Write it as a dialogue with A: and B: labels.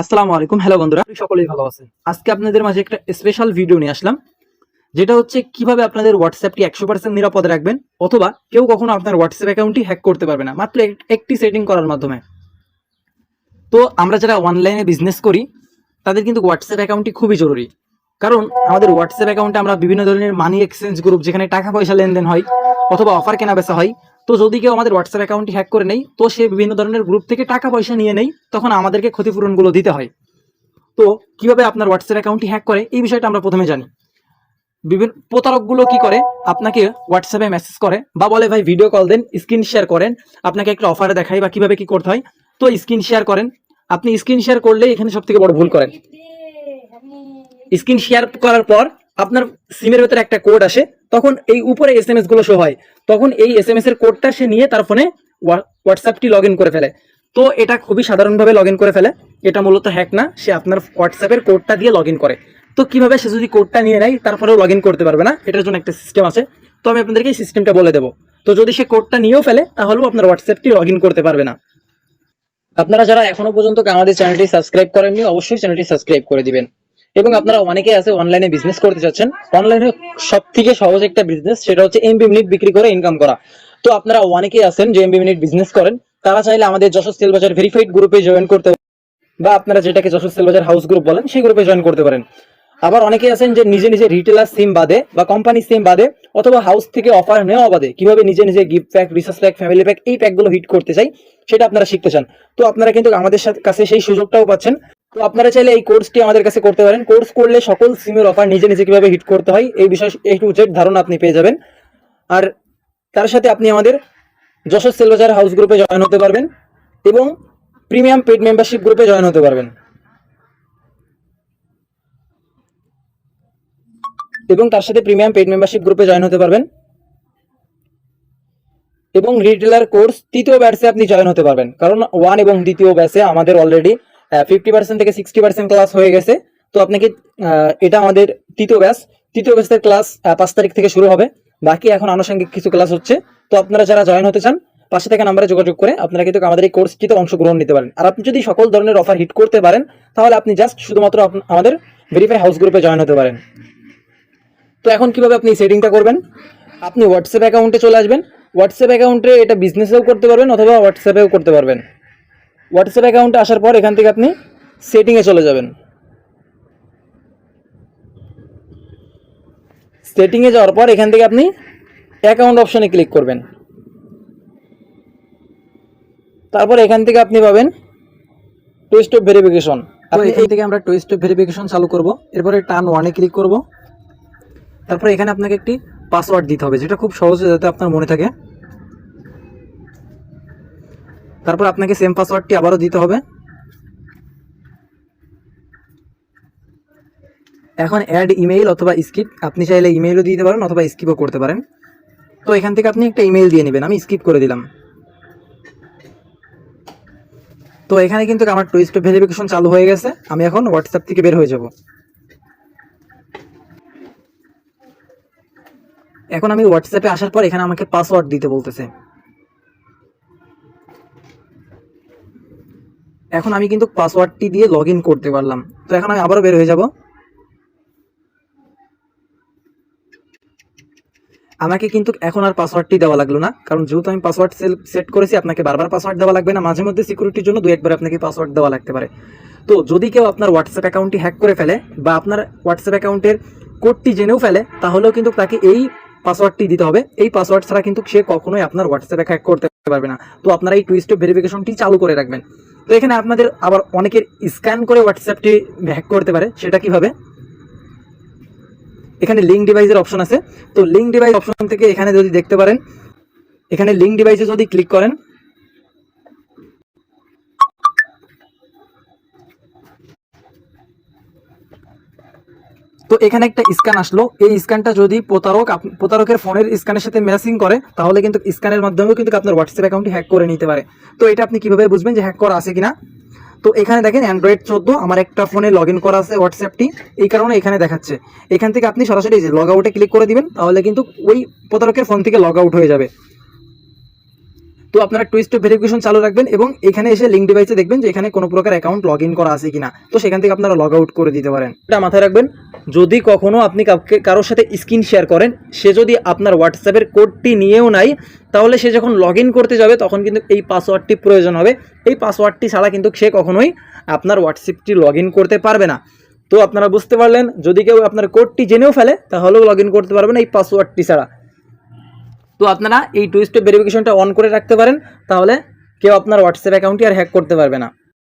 A: আসসালামু আলাইকুম। হ্যালো বন্ধুরা সকলেই ভালো আছেন। আজকে আপনাদের মাঝে একটা স্পেশাল ভিডিও নিয়ে আসলাম, যেটা হচ্ছে কীভাবে আপনাদের হোয়াটসঅ্যাপটি একশো পার্সেন্ট নিরাপদে রাখবেন, অথবা কেউ কখনো আপনার হোয়াটসঅ্যাপ অ্যাকাউন্টটি হ্যাক করতে পারবে না, মাত্র একটি সেটিং করার মাধ্যমে। তো আমরা যারা অনলাইনে বিজনেস করি, তাদের কিন্তু হোয়াটসঅ্যাপ অ্যাকাউন্টটি খুবই জরুরি। কারণ আমাদের হোয়াটসঅ্যাপ অ্যাকাউন্টে আমরা বিভিন্ন ধরনের মানি এক্সচেঞ্জ গ্রুপ যেখানে টাকা পয়সা লেনদেন হয় অথবা অফার কেনা বেচা হয়, তো যদি কেউ আমাদের হোয়াটসঅ্যাপ অ্যাকাউন্টটি হ্যাক করে নেই তো সে বিভিন্ন ধরনের গ্রুপ থেকে টাকা পয়সা নিয়ে নেই তখন আমাদেরকে ক্ষতিপূরণগুলো দিতে হয়। তো কীভাবে আপনার হোয়াটসঅ্যাপ অ্যাকাউন্টটি হ্যাক করে, এই বিষয়টা আমরা প্রথমে জানি। বিভিন্ন প্রতারকগুলো কি করে? আপনাকে হোয়াটসঅ্যাপে মেসেজ করে বা বলে, ভাই ভিডিও কল দেন স্ক্রিন শেয়ার করেন, আপনাকে একটা অফারে দেখায় বা কীভাবে কি করতে হয়। তো স্ক্রিন শেয়ার করেন। আপনি স্ক্রিন শেয়ার করলে এখানে সব থেকে বড় ভুল করেন। স্ক্রিন শেয়ার করার পর আপনার সিমের ভেতরে একটা কোড আসে, তখন এই উপরে এস এম এসগুলো শো হয়। তখন এই এস এম এস এর কোডটা সে নিয়ে তার ফোনে হোয়াটসঅ্যাপটি লগ করে ফেলে। তো এটা খুবই সাধারণভাবে লগ করে ফেলে। এটা মূলত হ্যাক না, সে আপনার হোয়াটসঅ্যাপের কোডটা দিয়ে লগ করে। তো কীভাবে সে যদি কোডটা নিয়ে নেয়, তারপরেও লগ করতে পারবে না। এটার জন্য একটা সিস্টেম আছে। তো আমি আপনাদেরকে এই সিস্টেমটা বলে দেবো। তো যদি সে কোডটা নিয়েও ফেলে, তাহলেও আপনার হোয়াটসঅ্যাপটি লগ করতে পারবে না। আপনারা যারা এখনও পর্যন্ত আমাদের চ্যানেলটি সাবস্ক্রাইব করেননি, অবশ্যই চ্যানেলটি সাবস্ক্রাইব করে দিবেন। এবং আপনারা অনেকে আছে অনলাইনে বিজনেস করতে চাচ্ছেন। অনলাইনে সব থেকে সহজ একটা বিজনেস সেটা হচ্ছে এমবি মিনিট বিক্রি করে ইনকাম করা। তো আপনারা অনেকেই আছেন যে এমবি মিনিট বিজনেস করেন, তারা চাইলে আমাদের যশোর সেল বাজার ভেরিফাইড গ্রুপে জয়েন করতে বা আপনারা যেটাকে Jessore sell bazaar house group বলেন, সেই গ্রুপে জয়েন করতে পারেন। আবার অনেকেই আছেন যে নিজে নিজে রিটেলার সিম বাদে, বা কোম্পানি সিম বাদে, অথবা হাউস থেকে অফার নেওয়া বাদে, কীভাবে নিজে নিজে gift pack research pack family pack এই প্যাকগুলো হিট করতে চাই, সেটা আপনারা শিখতে চান। তো আপনারা কিন্তু আমাদের কাছে সেই সুযোগটাও পাচ্ছেন। তো আপনারা চাইলে এই কোর্সটি আমাদের কাছে করতে পারেন। কোর্স করলে সকল সিমের অফার নিজে নিজে কীভাবে হিট করতে হয়, এই বিষয়ে এই টু জেড ধারণা আপনি পেয়ে যাবেন। আর তার সাথে আপনি আমাদের যশোর সেলবাজার হাউস গ্রুপে জয়েন হতে পারবেন এবং প্রিমিয়াম পেড মেম্বারশিপ গ্রুপে জয়েন হতে পারবেন। এবং তার সাথে প্রিমিয়াম পেড মেম্বারশিপ গ্রুপে জয়েন হতে পারবেন। এবং রিটেলার কোর্স তৃতীয় ব্যাচে আপনি জয়েন হতে পারবেন। কারণ ওয়ান এবং দ্বিতীয় ব্যাচে আমাদের অলরেডি ফিফটি পার্সেন্ট থেকে সিক্সটি পার্সেন্ট ক্লাস হয়ে গেছে। তো আপনাকে এটা আমাদের তৃতীয় ব্যাচ তৃতীয় ব্যাচের ক্লাস পাঁচ তারিখ থেকে শুরু হবে। বাকি এখন আনুষঙ্গিক কিছু ক্লাস হচ্ছে। তো আপনারা যারা জয়েন হতে চান, পাশে থেকে নাম্বারে যোগাযোগ করে আপনারা কিন্তু আমাদের এই কোর্সটিতে অংশগ্রহণ নিতে পারেন। আর আপনি যদি সকল ধরনের অফার হিট করতে পারেন, তাহলে আপনি জাস্ট শুধুমাত্র আমাদের ভেরিফাই হাউস গ্রুপে জয়েন হতে পারেন। তো এখন কীভাবে আপনি সেটিংটা করবেন? আপনি হোয়াটসঅ্যাপ অ্যাকাউন্টে চলে আসবেন। হোয়াটসঅ্যাপ অ্যাকাউন্টে এটা বিজনেসেও করতে পারবেন অথবা হোয়াটসঅ্যাপেও করতে পারবেন। হোয়াটসঅ্যাপ অ্যাকাউন্টে আসার পর এখান থেকে আপনি সেটিংয়ে চলে যাবেন। সেটিংয়ে যাওয়ার পর এখান থেকে আপনি অ্যাকাউন্ট অপশনে ক্লিক করবেন। তারপর এখান থেকে আপনি পাবেন টুইস্ট অফ ভেরিফিকেশন আপনি এখান থেকে আমরা টুইস্ট অফ ভেরিফিকেশন চালু করব। এরপরে টার্ন ওয়ানে ক্লিক করব। তারপর এখানে আপনাকে একটি পাসওয়ার্ড দিতে হবে যেটা খুব সহজে যাতে আপনার মনে থাকে। তারপর আপনাকে সেম পাসওয়ার্ডটি আবারও দিতে হবে। এখন অ্যাড ইমেইল অথবা স্কিপ আপনি চাইলে ইমেইলও দিতে পারেন অথবা স্কিপও করতে পারেন। তো এখান থেকে আপনি একটা ইমেইল দিয়ে নেবেন, আমি স্কিপ করে দিলাম। তো এখানে কিন্তু আমার টু স্টেপ ভেরিফিকেশন চালু হয়ে গেছে, আমি এখন হোয়াটসঅ্যাপ থেকে বের হয়ে যাব। এখন আমি হোয়াটসঅ্যাপে আসার পর এখানে আমাকে পাসওয়ার্ড দিতে বলতেছে। এখন আমি কিন্তু পাসওয়ার্ডটি দিয়ে লগ করতে পারলাম। তো এখন আমি আবারও বের হয়ে যাব। আমাকে কিন্তু এখন আর পাসওয়ার্ডটি দেওয়া লাগল না, কারণ যেহেতু আমি পাসওয়ার্ড সেট করেছি, আপনাকে বারবার পাসওয়ার্ড দেওয়া লাগবে না। মাঝে মধ্যে সিকিউরিটির জন্য দু একবার আপনাকে পাসওয়ার্ড দেওয়া লাগতে পারে। তো যদি কেউ আপনার হোয়াটসঅ্যাপ অ্যাকাউন্টটি হ্যাক করে ফেলে বা আপনার হোয়াটসঅ্যাপ অ্যাকাউন্টের কোডটি জেনেও ফেলে, তাহলেও কিন্তু তাকে এই পাসওয়ার্ডটি দিতে হবে। এই পাসওয়ার্ড ছাড়া কিন্তু সে কখনোই আপনার হোয়াটসঅ্যাপে হ্যাক করতে পারবে না। তো আপনারা এই টু স্টেপ ভেরিফিকেশনটি চালু করে রাখবেন। তো এখানে আপনাদের আবার অনেকের স্ক্যান করে হোয়াটসঅ্যাপটি হ্যাক করতে পারে, সেটা কীভাবে? এখানে লিঙ্ক ডিভাইসের অপশন আছে। তো লিঙ্ক ডিভাইস অপশন থেকে এখানে যদি দেখতে পারেন, এখানে লিঙ্ক ডিভাইসে যদি ক্লিক করেন তো এখানে একটা স্ক্যান আসলো। এই স্ক্যানটা যদি প্রতারক প্রতারকের ফোনের স্ক্যানের সাথে ম্যাচিং করে, তাহলে কিন্তু স্ক্যানের মাধ্যমেও কিন্তু আপনার হোয়াটসঅ্যাপ অ্যাকাউন্টটি হ্যাক করে নিতে পারে। তো এটা আপনি কীভাবে বুঝবেন যে হ্যাক করা আছে কিনা? তো এখানে দেখেন অ্যান্ড্রয়েড চোদ্দ, আমার একটা ফোনে লগ ইন করা আছে হোয়াটসঅ্যাপটি এই কারণে এখানে দেখাচ্ছে। এখান থেকে আপনি সরাসরি লগ আউটে ক্লিক করে দিবেন, তাহলে কিন্তু ওই প্রতারকের ফোন থেকে লগ আউট হয়ে যাবে। তো আপনারা টু স্টেপ ভেরিফিকেশন চালু রাখবেন এবং এখানে এসে লিঙ্ক ডিভাইসে দেখবেন যে এখানে কোনো প্রকার অ্যাকাউন্ট লগ করা আছে কিনা। তো সেখান থেকে আপনারা লগ আউট করে দিতে পারেন। এটা মাথায় রাখবেন, যদি কখনো আপনি কাউকে কারোর সাথে স্ক্রিন শেয়ার করেন, সে যদি আপনার হোয়াটসঅ্যাপের কোডটি নিয়েও নাই, তাহলে সে যখন লগ করতে যাবে, তখন কিন্তু এই পাসওয়ার্ডটি প্রয়োজন হবে। এই পাসওয়ার্ডটি ছাড়া কিন্তু সে কখনোই আপনার হোয়াটসঅ্যাপটি লগ করতে পারবে না। তো আপনারা বুঝতে পারলেন, যদি কেউ আপনার কোডটি জেনেও ফেলে, তাহলেও লগ করতে পারবেন এই পাসওয়ার্ডটি ছাড়া। তো আপনারা এই টু স্টেপ ভেরিফিকেশনটা অন করে রাখতে পারেন, তাহলে কেউ আপনার হোয়াটসঅ্যাপ অ্যাকাউন্টটি আর হ্যাক করতে পারবে না।